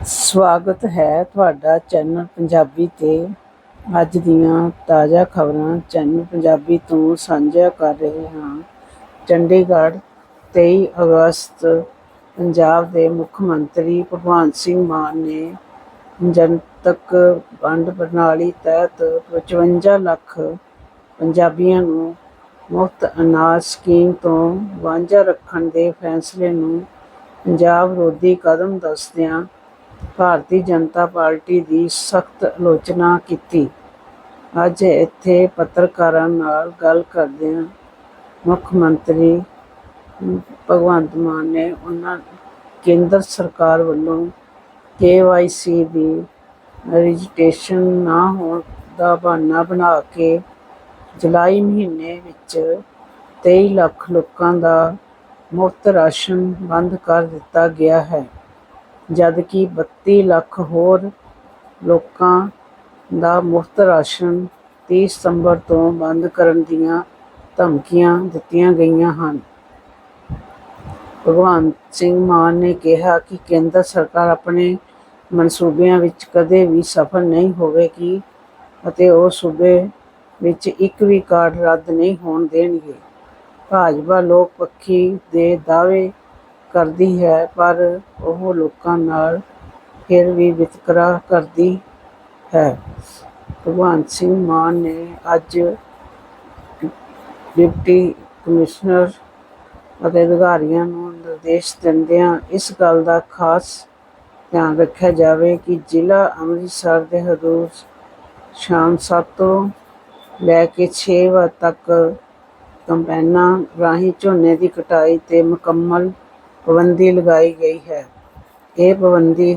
ਸਵਾਗਤ ਹੈ ਤੁਹਾਡਾ ਚੈਨਲ ਪੰਜਾਬੀ ਤੇ ਅੱਜ ਦੀਆਂ ਤਾਜ਼ਾ ਖਬਰਾਂ। ਚੈਨਲ ਪੰਜਾਬੀ ਤੋਂ ਸਾਂਝਾ ਕਰ ਰਹੇ ਹਾਂ। ਚੰਡੀਗੜ੍ਹ 23 ਅਗਸਤ, ਪੰਜਾਬ ਦੇ ਮੁੱਖ ਮੰਤਰੀ ਭਗਵੰਤ ਸਿੰਘ ਮਾਨ ਨੇ ਜਨਤਕ ਵੰਡ ਪ੍ਰਣਾਲੀ ਤਹਿਤ 55 ਲੱਖ ਪੰਜਾਬੀਆਂ ਨੂੰ ਮੁਫਤ ਅਨਾਜ ਸਕੀਮ ਤੋਂ ਵਾਂਝਾ ਰੱਖਣ ਦੇ ਫੈਸਲੇ ਨੂੰ ਪੰਜਾਬ ਵਿਰੋਧੀ ਕਦਮ ਦੱਸਦਿਆਂ ਭਾਰਤੀ ਜਨਤਾ ਪਾਰਟੀ ਦੀ ਸਖਤ ਆਲੋਚਨਾ ਕੀਤੀ। ਅੱਜ ਇੱਥੇ ਪੱਤਰਕਾਰਾਂ ਨਾਲ ਗੱਲ ਕਰਦਿਆਂ ਮੁੱਖ ਮੰਤਰੀ ਭਗਵੰਤ ਮਾਨ ਨੇ ਉਹਨਾਂ ਕੇਂਦਰ ਸਰਕਾਰ ਵੱਲੋਂ ਕੇਵਾਈਸੀ ਦੀ ਰਜਿਸਟ੍ਰੇਸ਼ਨ ਨਾ ਹੋਣ ਦਾ ਬਹਾਨਾ ਬਣਾ ਕੇ ਜੁਲਾਈ ਮਹੀਨੇ ਵਿੱਚ 23 ਲੱਖ ਲੋਕਾਂ ਦਾ ਮੁਫਤ ਰਾਸ਼ਨ ਬੰਦ ਕਰ ਦਿੱਤਾ ਗਿਆ ਹੈ। ਜਦਕਿ ਬੱਤੀ ਲੱਖ ਹੋਰ ਲੋਕਾਂ ਦਾ ਮੁਫਤ ਰਾਸ਼ਨ 30 ਸਤੰਬਰ ਤੋਂ ਬੰਦ ਕਰਨ ਦੀਆਂ ਧਮਕੀਆਂ ਦਿੱਤੀਆਂ ਗਈਆਂ ਹਨ। ਭਗਵੰਤ ਸਿੰਘ ਮਾਨ ਨੇ ਕਿਹਾ ਕਿ ਕੇਂਦਰ ਸਰਕਾਰ ਆਪਣੇ ਮਨਸੂਬਿਆਂ ਵਿੱਚ ਕਦੇ ਵੀ ਸਫਲ ਨਹੀਂ ਹੋਵੇਗੀ ਅਤੇ ਉਹ ਸੂਬੇ ਵਿੱਚ ਇੱਕ ਵੀ ਕਾਰਡ ਰੱਦ ਨਹੀਂ ਹੋਣ ਦੇਣਗੇ। ਭਾਜਪਾ ਲੋਕ ਪੱਖੀ ਦੇ ਦਾਅਵੇ ਕਰਦੀ ਹੈ, ਪਰ ਉਹ ਲੋਕਾਂ ਨਾਲ ਫਿਰ ਵੀ ਵਿਤਕਰਾ ਕਰਦੀ ਹੈ। ਭਗਵੰਤ ਸਿੰਘ ਮਾਨ ਨੇ ਅੱਜ ਡਿਪਟੀ ਕਮਿਸ਼ਨਰ ਅਤੇ ਅਧਿਕਾਰੀਆਂ ਨੂੰ ਨਿਰਦੇਸ਼ ਦਿੰਦਿਆਂ ਇਸ ਗੱਲ ਦਾ ਖਾਸ ਧਿਆਨ ਰੱਖਿਆ ਜਾਵੇ ਕਿ ਜ਼ਿਲ੍ਹਾ ਅੰਮ੍ਰਿਤਸਰ ਦੇ ਹਦੂਦ ਸ਼ਾਮ 7 ਤੋਂ ਲੈ ਕੇ 6 ਵਜੇ ਤੱਕ ਕੰਪੈਨਾਂ ਰਾਹੀਂ ਝੋਨੇ ਦੀ ਕਟਾਈ ਤੇ ਮੁਕੰਮਲ ਪਾਬੰਦੀ ਲਗਾਈ ਗਈ ਹੈ। ਇਹ ਪਾਬੰਦੀ